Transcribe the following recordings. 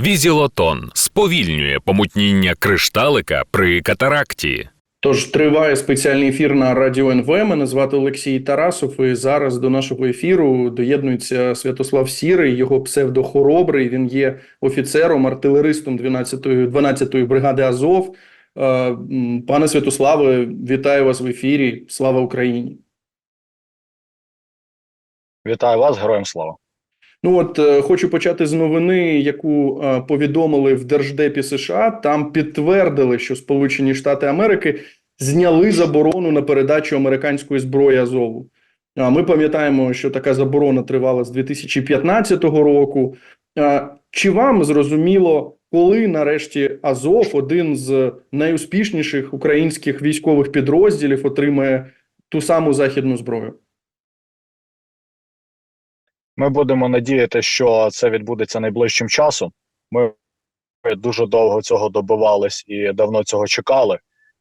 Візілотон сповільнює помутніння кришталика при катаракті. Тож триває спеціальний ефір на радіо НВ. Мене звати Олексій Тарасов. І зараз до нашого ефіру доєднується Святослав Сірий, його псевдохоробрий. Він є офіцером, артилеристом 12-ї 12-ї бригади Азов. Е, Пане Святославе, вітаю вас в ефірі. Слава Україні! Вітаю вас, героям слава. Ну от е, хочу почати з новини, яку е, повідомили в Держдепі США. Там підтвердили, що Сполучені Штати Америки зняли заборону на передачу американської зброї Азову. Ми пам'ятаємо, що така заборона тривала з 2015 року. Чи вам зрозуміло, коли нарешті Азов, один з найуспішніших українських військових підрозділів, отримає ту саму західну зброю? Ми будемо надіяти, що це відбудеться найближчим часом. Ми дуже довго цього добивались і давно цього чекали.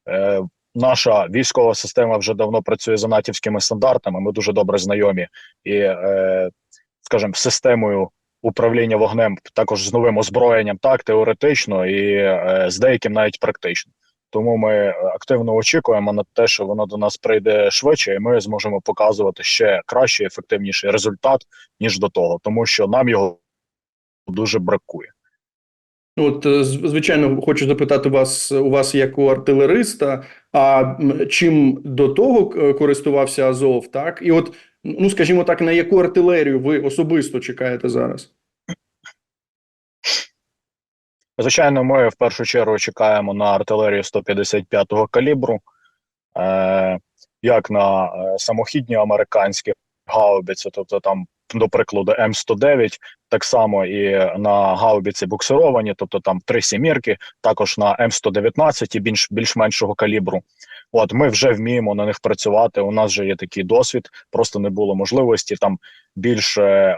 Е, наша військова система вже давно працює за натівськими стандартами. Ми дуже добре знайомі і, е, скажімо, системою управління вогнем, також з новим озброєнням, так теоретично і е, з деяким навіть практично. Тому ми активно очікуємо на те, що воно до нас прийде швидше, і ми зможемо показувати ще кращий, ефективніший результат ніж до того, тому що нам його дуже бракує. От, е, звичайно, хочу запитати вас у вас як у артилериста. А чим до того е, користувався Азов, так? І от, ну скажімо так, на яку артилерію ви особисто чекаєте зараз? Звичайно, ми в першу чергу чекаємо на артилерію 155-го калібру, е, як на е, самохідні американські гаубиці, тобто там, до прикладу, М109, так само і на гаубиці буксировані, тобто там три сімірки, також на М119 більш більш-меншого калібру. От ми вже вміємо на них працювати. У нас вже є такий досвід, просто не було можливості там більше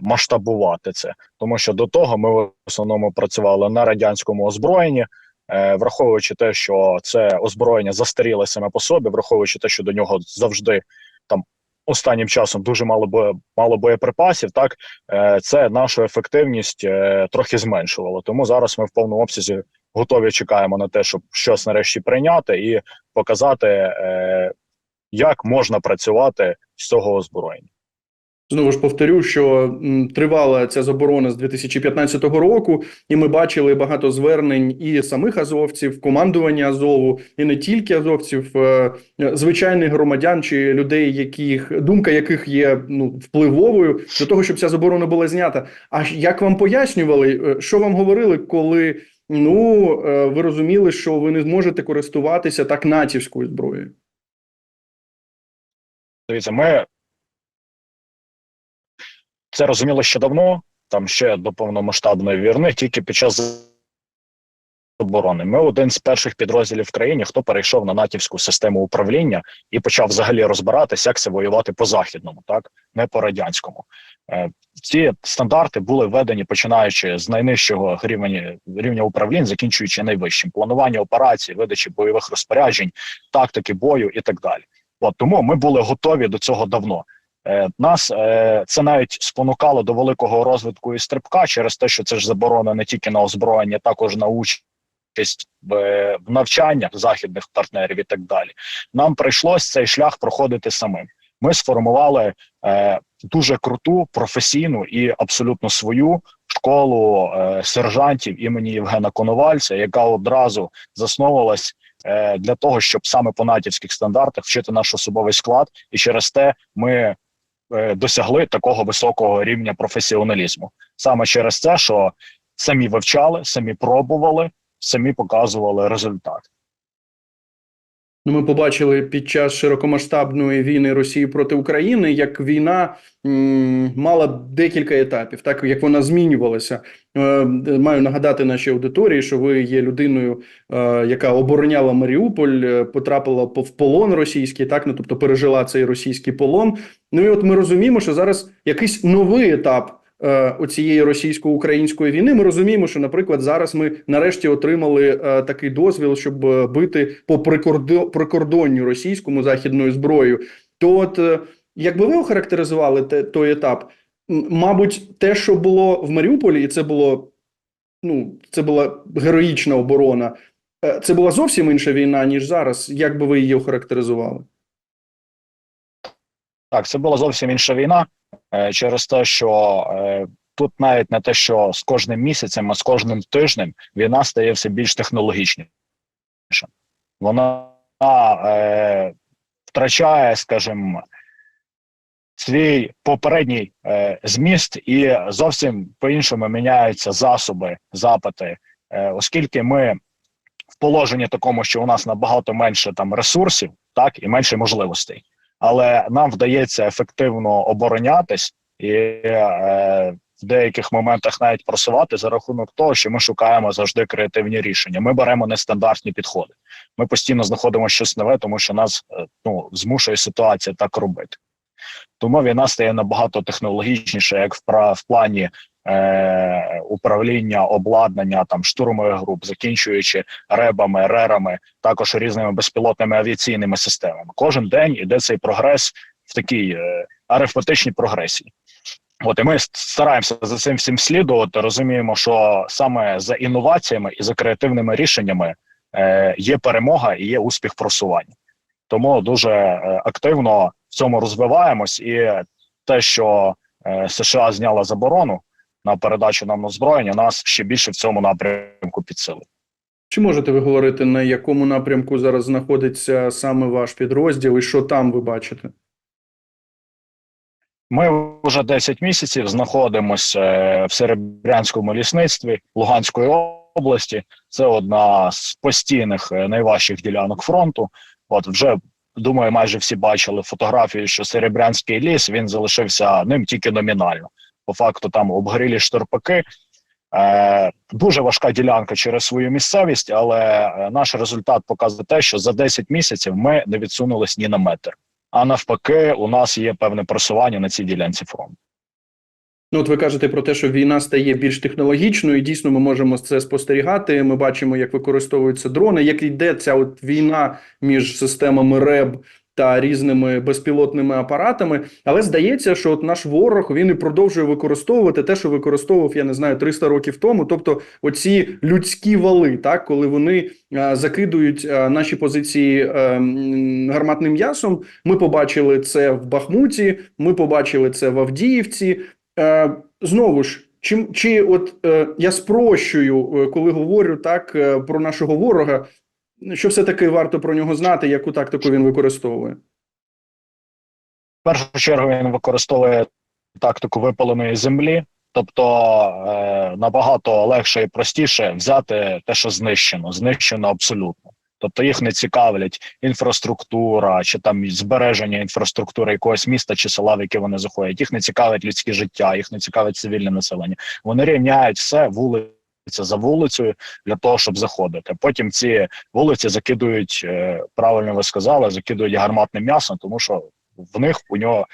масштабувати це, тому що до того ми в основному працювали на радянському озброєнні. Е, враховуючи те, що це озброєння застаріле саме по собі, враховуючи те, що до нього завжди там останнім часом дуже мало бо мало боєприпасів, так е, це нашу ефективність е, трохи зменшувало. Тому зараз ми в повному обсязі готові чекаємо на те, щоб щось нарешті прийняти і показати, як можна працювати з цього озброєння. Знову ж повторю, що тривала ця заборона з 2015 року, і ми бачили багато звернень і самих азовців, командування Азову, і не тільки азовців, е, звичайних громадян чи людей, яких думка яких є ну впливовою до того, щоб ця заборона була знята. А як вам пояснювали, е, що вам говорили, коли ну е, ви розуміли, що ви не зможете користуватися так натівською зброєю? Дивіться, ми це розуміли ще давно, там ще до повномасштабної війни, тільки під час оборони. Ми один з перших підрозділів в країні, хто перейшов на натівську систему управління і почав взагалі розбиратися, як це воювати по західному, так не по радянському. Е, ці стандарти були введені починаючи з найнижчого рівня рівня управління, закінчуючи найвищим планування операцій, видачі бойових розпоряджень, тактики бою і так далі. От тому ми були готові до цього давно. Е, нас е, це навіть спонукало до великого розвитку і стрибка через те, що це ж заборона не тільки на озброєння, також на участь в, е, навчаннях західних партнерів і так далі. Нам прийшлось цей шлях проходити самим. Ми сформували е, дуже круту професійну і абсолютно свою школу е, сержантів імені Євгена Коновальця, яка одразу засновувалась е, для того, щоб саме по натівських стандартах вчити наш особовий склад, і через те ми досягли такого високого рівня професіоналізму. Саме через це, що самі вивчали, самі пробували, самі показували результат. Ну, ми побачили під час широкомасштабної війни Росії проти України, як війна мала декілька етапів, так як вона змінювалася. Е, маю нагадати нашій аудиторії, що ви є людиною, е, яка обороняла Маріуполь, е, потрапила по- в полон російський, так ну тобто пережила цей російський полон. Ну і от ми розуміємо, що зараз якийсь новий етап оцієї російсько-української війни. Ми розуміємо, що, наприклад, зараз ми нарешті отримали е, такий дозвіл, щоб е, бити по прикордонню російському західною зброєю. То, от е, якби ви охарактеризували те, той етап, мабуть, те, що було в Маріуполі, і це було ну, це була героїчна оборона. Е, Це була зовсім інша війна, ніж зараз. Як би ви її охарактеризували? Так, це була зовсім інша війна е, через те, що е, тут навіть не те, що з кожним місяцем, а з кожним тижнем війна стає все більш технологічніша. Вона е, втрачає, скажімо, свій попередній е, зміст і зовсім по-іншому міняються засоби, запити, е, оскільки ми в положенні такому, що у нас набагато менше там ресурсів, так і менше можливостей але нам вдається ефективно оборонятись і е, в деяких моментах навіть просувати за рахунок того, що ми шукаємо завжди креативні рішення. Ми беремо нестандартні підходи. Ми постійно знаходимо щось нове, тому що нас е, ну змушує ситуація так робити. Тому війна стає набагато технологічніша, як в, в плані е, управління, обладнання там штурмових груп, закінчуючи ребами, рерами, також різними безпілотними авіаційними системами. Кожен день іде цей прогрес в такій е, арифметичній прогресії. От і ми стараємося за цим всім слідувати. Розуміємо, що саме за інноваціями і за креативними рішеннями е, є перемога і є успіх просування. Тому дуже е, активно в цьому розвиваємось, і те, що е, США зняла заборону на передачу нам озброєння, нас ще більше в цьому напрямку підсилить. Чи можете ви говорити, на якому напрямку зараз знаходиться саме ваш підрозділ і що там ви бачите? Ми вже 10 місяців знаходимося е, в Серебрянському лісництві Луганської області. Це одна з постійних е, найважчих ділянок фронту. От вже думаю, майже всі бачили фотографію, що Серебрянський ліс він залишився ним тільки номінально. По факту там обгорілі штурпаки. Е, дуже важка ділянка через свою місцевість, але е, наш результат показує те, що за 10 місяців ми не відсунулись ні на метр. А навпаки, у нас є певне просування на цій ділянці фронту. Ну, от ви кажете про те, що війна стає більш технологічною, і дійсно ми можемо це спостерігати. Ми бачимо, як використовуються дрони, як йде ця от війна між системами РЕБ та різними безпілотними апаратами. Але здається, що от наш ворог він і продовжує використовувати те, що використовував, я не знаю, 300 років тому. Тобто, оці людські вали, так коли вони а, закидують а, наші позиції а, гарматним м'ясом. Ми побачили це в Бахмуті, ми побачили це в Авдіївці. Е, знову ж, чи, чи от е, я спрощую, е, коли говорю так е, про нашого ворога, що все-таки варто про нього знати, яку тактику він використовує? В першу чергу він використовує тактику випаленої землі, тобто е, набагато легше і простіше взяти те, що знищено, знищено абсолютно. Тобто їх не цікавлять інфраструктура чи там збереження інфраструктури якогось міста чи села, в яке вони заходять. Їх не цікавить людське життя, їх не цікавить цивільне населення. Вони рівняють все вулиця за вулицею для того, щоб заходити. Потім ці вулиці закидують е, правильно ви сказали, закидують гарматним м'ясом, тому що в них у нього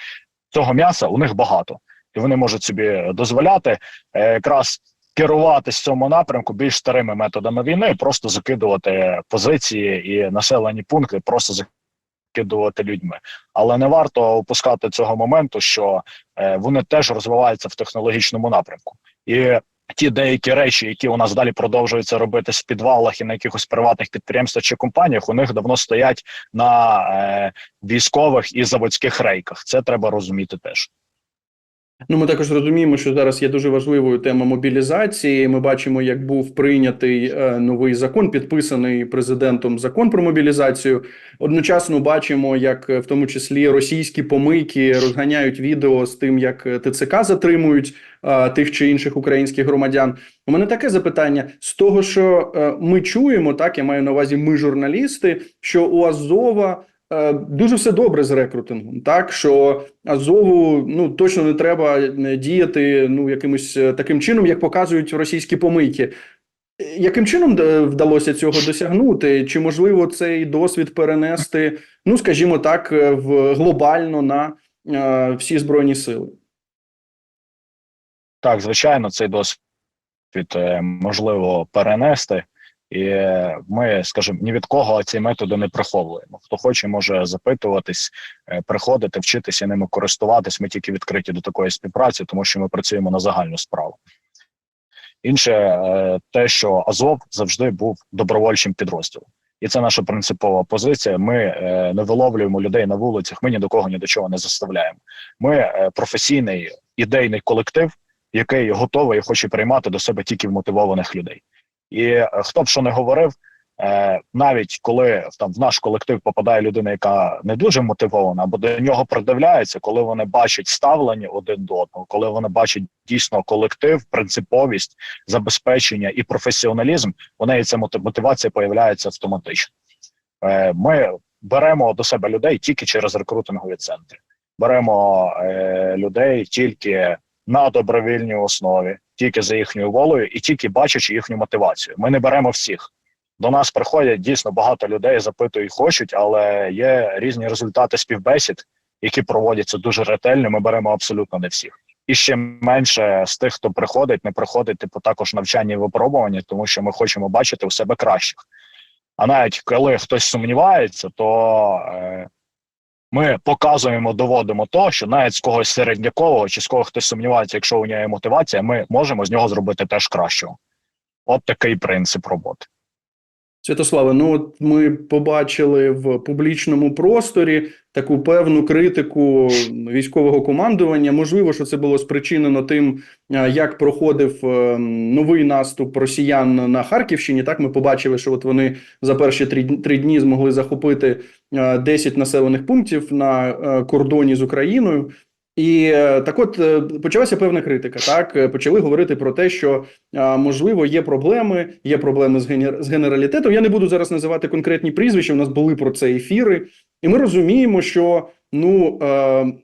цього м'яса у них багато, і вони можуть собі дозволяти е, якраз керуватись в цьому напрямку більш старими методами війни, просто закидувати позиції і населені пункти, просто закидувати людьми. Але не варто опускати цього моменту, що е, вони теж розвиваються в технологічному напрямку. І ті деякі речі, які у нас далі продовжуються робити в підвалах і на якихось приватних підприємствах чи компаніях, у них давно стоять на е, військових і заводських рейках. Це треба розуміти теж. Ну, ми також розуміємо, що зараз є дуже важливою тема мобілізації. Ми бачимо, як був прийнятий е, новий закон, підписаний президентом закон про мобілізацію. Одночасно бачимо, як е, в тому числі російські помийки розганяють відео з тим, як е, ТЦК затримують тих чи інших українських громадян. У мене таке запитання: з того, що ми чуємо, так я маю на увазі, ми журналісти, що у Азова. Е, Дуже все добре з рекрутингом, так що Азову ну точно не треба е, діяти ну якимось е, таким чином, як показують російські помийки. Яким чином вдалося цього досягнути? Чи можливо цей досвід перенести, ну скажімо так, в глобально на е, всі збройні сили? Так, звичайно, цей досвід можливо перенести, і ми, скажімо, ні від кого ці методи не приховуємо. Хто хоче, може запитуватись, е, приходити, вчитися ними користуватись. Ми тільки відкриті до такої співпраці, тому що ми працюємо на загальну справу. Інше е, те, що Азов завжди був добровольчим підрозділом, і це наша принципова позиція. Ми е, не виловлюємо людей на вулицях. Ми ні до кого ні до чого не заставляємо. Ми професійний ідейний колектив, який готовий і хоче приймати до себе тільки вмотивованих людей. І е, хто б що не говорив, е, навіть коли там в наш колектив попадає людина, яка не дуже мотивована, або до нього придивляється, коли вони бачать ставлення один до одного, коли вони бачать дійсно колектив, принциповість, забезпечення і професіоналізм, у неї ця мотив- мотивація появляється автоматично. Е, Ми беремо до себе людей тільки через рекрутингові центри, беремо е, людей тільки на добровільній основі, тільки за їхньою волею і тільки бачачи їхню мотивацію. Ми не беремо всіх. До нас приходять дійсно багато людей, запитують, хочуть, але є різні результати співбесід, які проводяться дуже ретельно. Ми беремо абсолютно не всіх. І ще менше з тих, хто приходить, не приходить типу також навчання і випробування, тому що ми хочемо бачити у себе кращих. А навіть коли хтось сумнівається, то е, ми показуємо, доводимо то, що навіть з когось середнякового чи з кого хтось сумнівається, якщо у нього є мотивація, ми можемо з нього зробити теж кращого. От такий принцип роботи. Святославе, ну от ми побачили в публічному просторі таку певну критику військового командування. Можливо, що це було спричинено тим, е, як проходив е, новий наступ росіян на Харківщині. Так ми побачили, що от вони за перші три, дні змогли захопити е, 10 населених пунктів на е, кордоні з Україною. І е, так, от е, почалася певна критика. Так Е, почали говорити про те, що можливо є проблеми, є проблеми з генер... з генералітетом. Я не буду зараз називати конкретні прізвища. У нас були про це ефіри, і ми розуміємо, що ну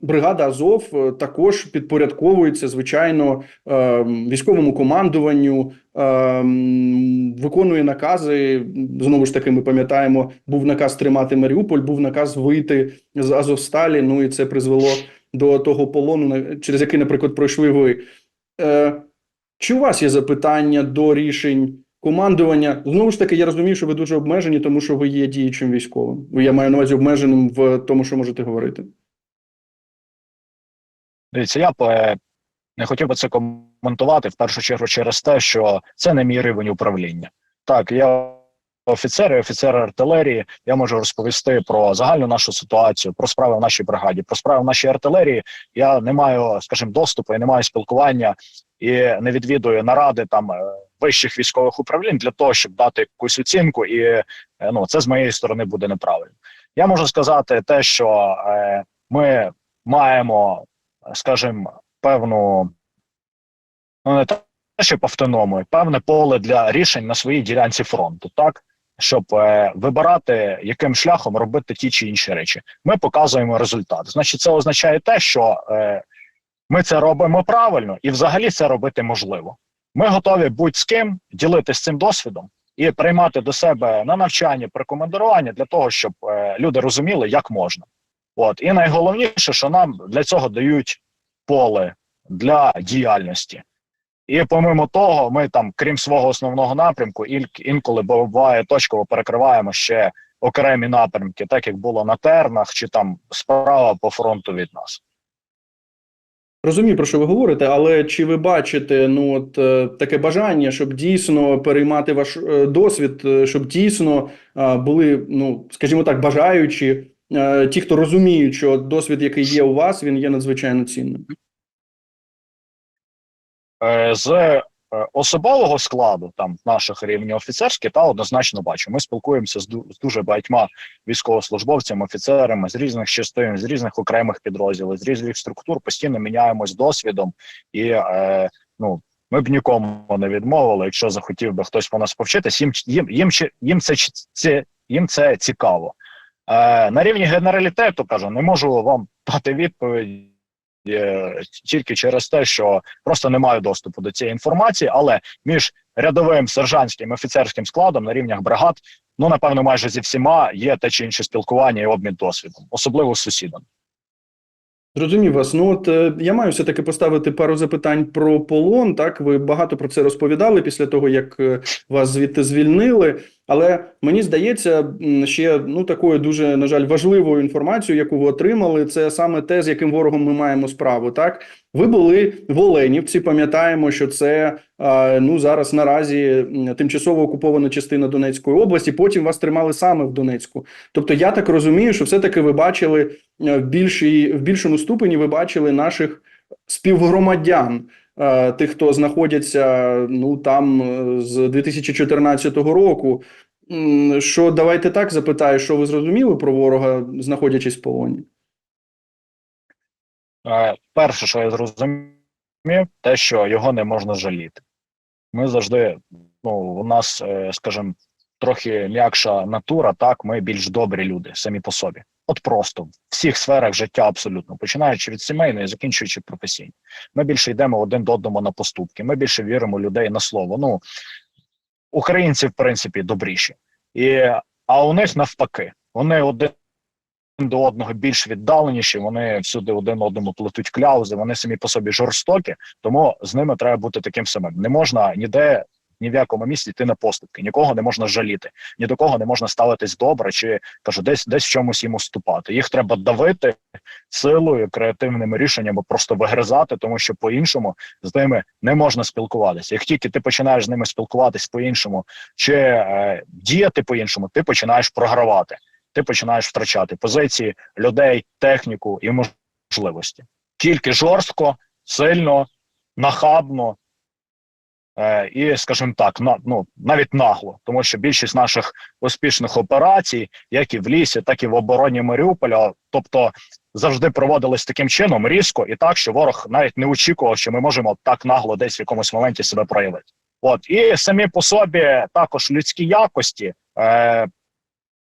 бригада Азов також підпорядковується звичайно військовому командуванню, виконує накази. Знову ж таки, ми пам'ятаємо, був наказ тримати Маріуполь, був наказ вийти з Азовсталі. Ну і це призвело до того полону, через який, наприклад, пройшли ви. Е, чи у вас є запитання до рішень командування? Знову ж таки, я розумію, що ви дуже обмежені, тому що ви є діючим військовим. Я маю на увазі обмеженим в тому, що можете говорити. Дивіться, я б е, не хотів би це коментувати в першу чергу через те, що це не мій рівень управління. Так, я офіцер, і офіцер артилерії. Я можу розповісти про загальну нашу ситуацію, про справи в нашій бригаді, про справи в нашій артилерії. Я не маю, скажімо, доступу, я не маю спілкування і не відвідую наради там е, вищих військових управлінь для того, щоб дати якусь оцінку, і е, ну це з моєї сторони буде неправильно. Я можу сказати те, що е, ми маємо скажімо, певну, ну не те, щоб автономію, певне поле для рішень на своїй ділянці фронту, так щоб е, вибирати, яким шляхом робити ті чи інші речі. Ми показуємо результат. Значить, це означає те, що е, ми це робимо правильно і взагалі це робити можливо. Ми готові будь-з ким ділитися цим досвідом і приймати до себе на навчання, прикомандирування для того, щоб е, люди розуміли, як можна. От і найголовніше, що нам для цього дають поле для діяльності. І помимо того, ми там, крім свого основного напрямку, інколи буває точково перекриваємо ще окремі напрямки, так як було на тернах, чи там справа по фронту від нас. Розумію, про що ви говорите, але чи ви бачите ну от е, таке бажання, щоб дійсно переймати ваш е, досвід, е, щоб дійсно були, ну скажімо так, бажаючі, ті, хто розуміють, що досвід, який є у вас, він є надзвичайно цінним. Е, з е, особового складу, там наших рівнів офіцерських, та однозначно бачу. Ми спілкуємося з, дуже багатьма військовослужбовцями, офіцерами з різних частин, з різних окремих підрозділів, з різних структур, постійно міняємось досвідом, і е, ну ми б нікому не відмовили, якщо захотів би хтось по нас повчитись. Їм їм їм, їм це це їм це цікаво. Е, на рівні генералітету кажу, не можу вам дати відповідь. Е, Тільки через те, що просто не маю доступу до цієї інформації, але між рядовим сержантським офіцерським складом на рівнях бригад, ну напевно, майже зі всіма є те чи інше спілкування і обмін досвідом, особливо з сусідами. Зрозумів вас. Ну от е, я маю все таки поставити пару запитань про полон. Так, ви багато про це розповідали після того, як е, вас звідти звільнили. Але мені здається, ще ну такою дуже на жаль важливою інформацією, яку ви отримали, це саме те, з яким ворогом ми маємо справу. Так, ви були в Оленівці. Пам'ятаємо, що це ну зараз наразі тимчасово окупована частина Донецької області. Потім вас тримали саме в Донецьку. Тобто, я так розумію, що все таки ви бачили е, в більшій в більшому ступені. Ви бачили наших співгромадян. Тих, хто знаходяться ну там е, з 2014 року, що давайте так запитаю, що ви зрозуміли про ворога, знаходячись в полоні? Перше, що я зрозумів, те, що його не можна жаліти. Ми завжди, ну, у нас, е, скажімо, трохи м'якша натура, так, ми більш добрі люди самі по собі. От просто в всіх сферах життя абсолютно, починаючи від сімейної, закінчуючи професійно. Ми більше йдемо один до одного на поступки, ми більше віримо людей на слово. Ну, українці, в принципі, добріші. І, а у них навпаки, вони один до одного більш віддаленіші, вони всюди один одному плетуть кляузи, вони самі по собі жорстокі, тому з ними треба бути таким самим. Не можна ніде. Ні в якому місці йти на поступки, нікого не можна жаліти, ні до кого не можна ставитись добре, чи кажу, десь десь в чомусь їм уступати. Їх треба давити силою, креативними рішеннями, просто вигризати, тому що по-іншому з ними не можна спілкуватися. Як тільки ти починаєш з ними спілкуватись по-іншому, чи е, діяти по-іншому, ти починаєш програвати ти починаєш втрачати позиції людей, техніку і можливості. Тільки жорстко, сильно, нахабно і, скажімо так, на, ну, навіть нагло, тому що більшість наших успішних операцій, як і в лісі, так і в обороні Маріуполя, тобто завжди проводились таким чином різко і так, що ворог навіть не очікував, що ми можемо так нагло десь в якомусь моменті себе проявити. От і самі по собі також людські якості. Е,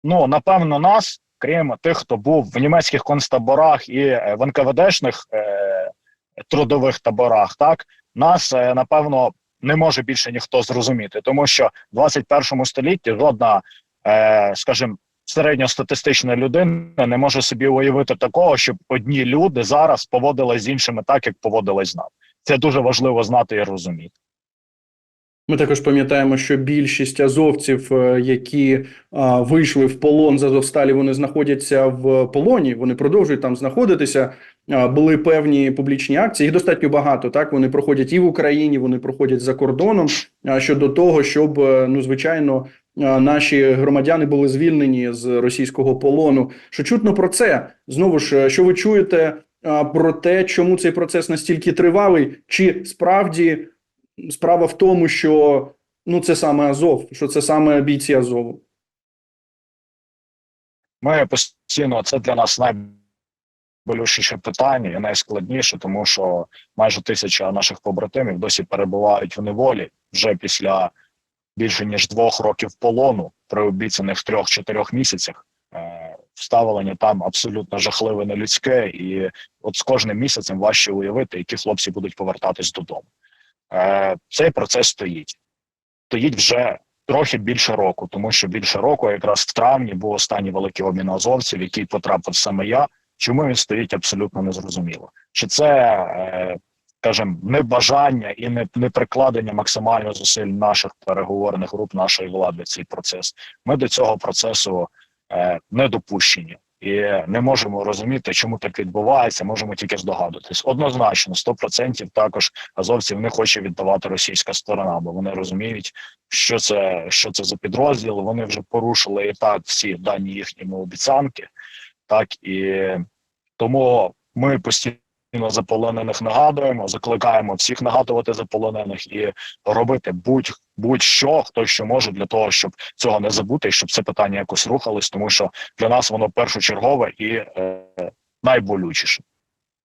ну напевно, нас, крім тих, хто був в німецьких концтаборах і е, в НКВДшних е, трудових таборах, так нас е, напевно не може більше ніхто зрозуміти, тому що в 21 столітті жодна, е, скажімо, середньостатистична людина не може собі уявити такого, щоб одні люди зараз поводились з іншими так, як поводились з нами. Це дуже важливо знати і розуміти. Ми також пам'ятаємо, що більшість азовців, е, які вийшли в полон з Азовсталі, вони знаходяться в полоні. Вони продовжують там знаходитися. Були певні публічні акції. Їх достатньо багато. Так вони проходять і в Україні, вони проходять за кордоном. А щодо того, щоб е, ну звичайно наші громадяни були звільнені з російського полону. Що чутно про це знову ж, е, що ви чуєте про те, чому цей процес настільки тривалий, чи справді справа в тому, що ну це саме Азов, що це саме бійці Азову. Ми постійно це для нас найболючіше питання і найскладніше, тому що майже тисяча наших побратимів досі перебувають в неволі вже після більше ніж двох років полону при обіцяних трьох-чотирьох місяцях. Е, Вставлення там абсолютно жахливе нелюдське, і от з кожним місяцем важче уявити, які хлопці будуть повертатись додому. Е, Цей процес стоїть. Стоїть вже трохи більше року, тому що більше року, якраз в травні, був останній великий обмін азовців, який потрапив саме я. Чому він стоїть абсолютно незрозуміло? Чи це, е, скажімо, небажання і не, не прикладення максимально зусиль наших переговорних груп нашої влади цей процес? Ми до цього процесу е, не допущені. І не можемо розуміти, чому так відбувається. Можемо тільки здогадуватись. Однозначно, 100% також азовців не хоче віддавати російська сторона, бо вони розуміють, що це що це за підрозділ. Вони вже порушили і так всі дані їхніми обіцянки, так і тому ми постійно за полонених нагадуємо, закликаємо всіх нагадувати за полонених і робити будь будь-що, хто що може для того, щоб цього не забути, і щоб це питання якось рухалось, тому що для нас воно першочергове і е, найболючіше.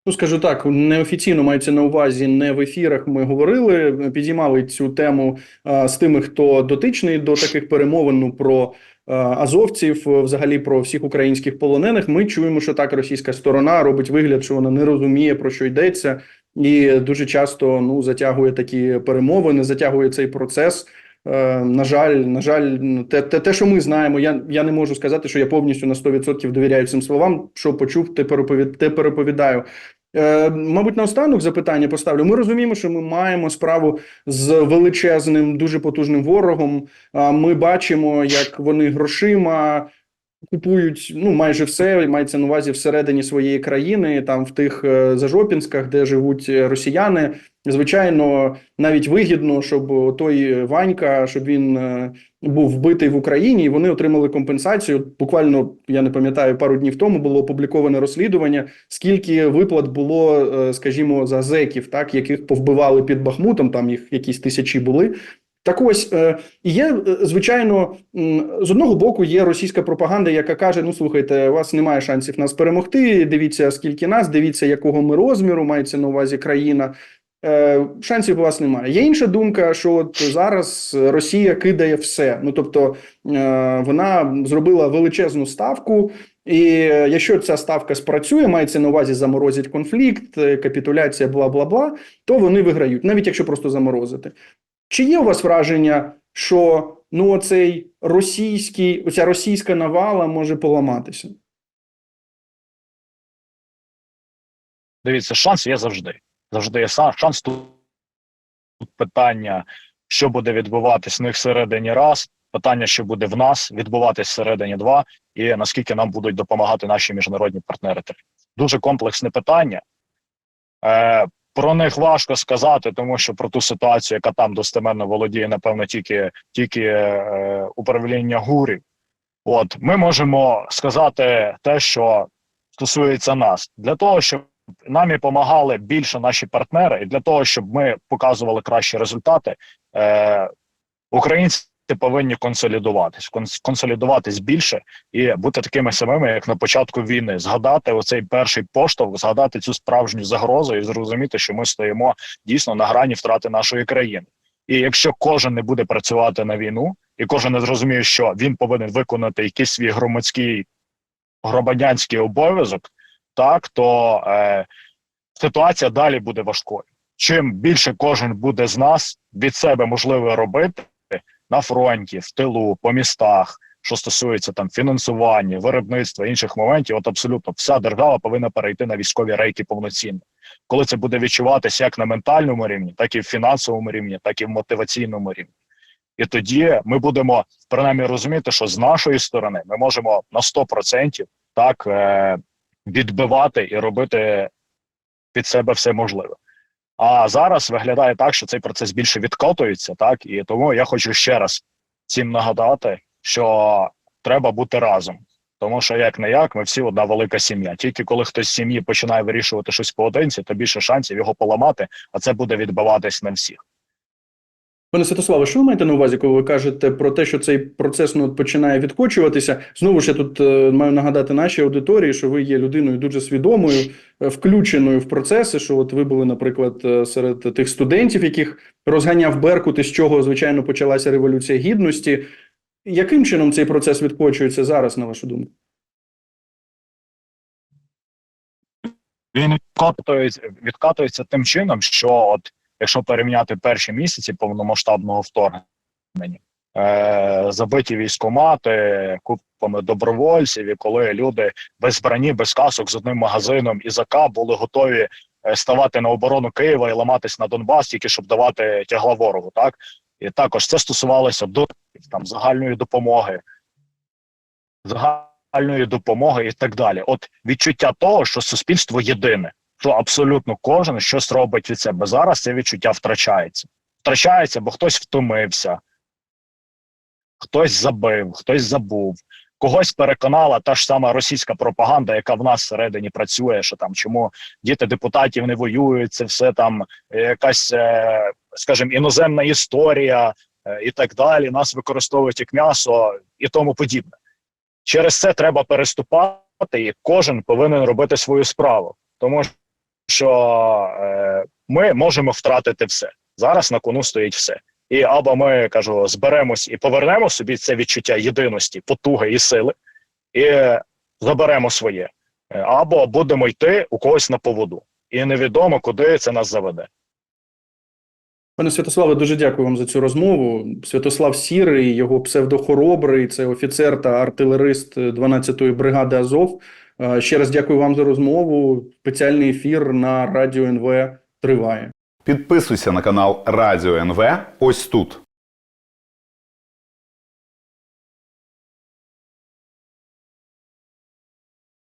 Ну, скажу так, неофіційно мається на увазі, не в ефірах. Ми говорили, підіймали цю тему а, з тими, хто дотичний до таких перемовин ну, про азовців, е, взагалі про всіх українських полонених. Ми чуємо, що так російська сторона робить вигляд, що вона не розуміє про що йдеться, і дуже часто ну затягує такі перемовини, затягує цей процес. Е, На жаль, на жаль, ну, те, те, те, що ми знаємо, я я не можу сказати, що я повністю на 100% довіряю цим словам. Що почув, те переповідаю. Е, мабуть, наостанок запитання поставлю. Ми розуміємо, що ми маємо справу з величезним, дуже потужним ворогом. Ми бачимо, як вони грошима купують ну майже все, мається на увазі всередині своєї країни, там в тих е, зажопінськах, де живуть е, росіяни. Звичайно, навіть вигідно, щоб той Ванька, щоб він е, був вбитий в Україні, і вони отримали компенсацію. Буквально я не пам'ятаю, пару днів тому було опубліковане розслідування, скільки виплат було, скажімо, за зеків, так яких повбивали під Бахмутом. Там їх якісь тисячі були. Так ось е, є, е, звичайно, з одного боку є російська пропаганда, яка каже: ну слухайте, у вас немає шансів нас перемогти. Дивіться, скільки нас, дивіться, якого ми розміру, мається на увазі країна. Е, Шансів у вас немає. Є інша думка, що от зараз Росія кидає все. Ну тобто вона зробила величезну ставку, і якщо ця ставка спрацює, мається на увазі заморозить конфлікт, капітуляція, бла бла бла, то вони виграють, навіть якщо просто заморозити. Чи є у вас враження, що ну оцей російський, оця російська навала може поламатися? Дивіться, шанс є завжди. Завжди є шанс тут питання, що буде відбуватись в них всередині раз, питання, що буде в нас відбуватись всередині два, і наскільки нам будуть допомагати наші міжнародні партнери. Дуже комплексне питання. Е, про них важко сказати, тому що про ту ситуацію, яка там достеменно володіє, напевно, тільки, тільки е, управління гурів. От ми можемо сказати те, що стосується нас, для того, щоб нам і допомагали більше наші партнери, і для того, щоб ми показували кращі результати, е, українці повинні консолідуватись, конс- консолідуватись більше і бути такими самими, як на початку війни, згадати оцей перший поштовх, згадати цю справжню загрозу і зрозуміти, що ми стоїмо дійсно на грані втрати нашої країни. І якщо кожен не буде працювати на війну, і кожен не зрозуміє, що він повинен виконати якийсь свій громадський громадянський обов'язок, так то е, ситуація далі буде важкою. Чим більше кожен буде з нас від себе можливо робити на фронті, в тилу, по містах, що стосується там фінансування, виробництва інших моментів, от абсолютно вся держава повинна перейти на військові рейки повноцінно. Коли це буде відчуватися як на ментальному рівні, так і в фінансовому рівні, так і в мотиваційному рівні. І тоді ми будемо принаймні розуміти, що з нашої сторони ми можемо на 100% так е, відбивати і робити під себе все можливе. А зараз виглядає так, що цей процес більше відкотується, так і тому я хочу ще раз всім нагадати, що треба бути разом. Тому що як не як, ми всі одна велика сім'я. Тільки коли хтось з сім'ї починає вирішувати щось поодинці, то більше шансів його поламати, а це буде відбиватись на всіх. Пане Святославе, що ви маєте на увазі, коли ви кажете про те, що цей процес ну, починає відкочуватися? Знову ж я тут е, маю нагадати нашій аудиторії, що ви є людиною дуже свідомою, е, включеною в процеси. Що от ви були, наприклад, е, серед тих студентів, яких розганяв Беркут, із чого звичайно почалася революція гідності. Яким чином цей процес відкочується зараз, на вашу думку? Він відкатується, відкатується тим чином, що от якщо порівняти перші місяці повномасштабного вторгнення, е, забиті військомати купами добровольців, і коли люди без броні, без касок з одним магазином і ЗАК були готові е, ставати на оборону Києва і ламатись на Донбас, тільки щоб давати тягла ворогу. Так і також це стосувалося до там загальної допомоги, загальної допомоги і так далі. От відчуття того, що суспільство єдине то абсолютно кожен щось робить від себе. Зараз це відчуття втрачається. Втрачається, бо хтось втомився, хтось забив, хтось забув. Когось переконала та ж сама російська пропаганда, яка в нас всередині працює, що там чому діти депутатів не воюють, це все там е, якась, е, скажімо, іноземна історія е, і так далі. Нас використовують як м'ясо і тому подібне. Через це треба переступати, і кожен повинен робити свою справу, тому що е, ми можемо втратити все. Зараз на кону стоїть все. І або ми кажу, зберемось і повернемо собі це відчуття єдиності, потуги і сили, і заберемо своє, Е, або будемо йти у когось на поводу, і невідомо, куди це нас заведе. Пане Святославе, дуже дякую вам за цю розмову. Святослав Сірий, його псевдохоробрий, це офіцер та артилерист 12-ї бригади Азов. Ще раз дякую вам за розмову. Спеціальний ефір на радіо НВ триває. Підписуйся на канал Радіо НВ ось тут.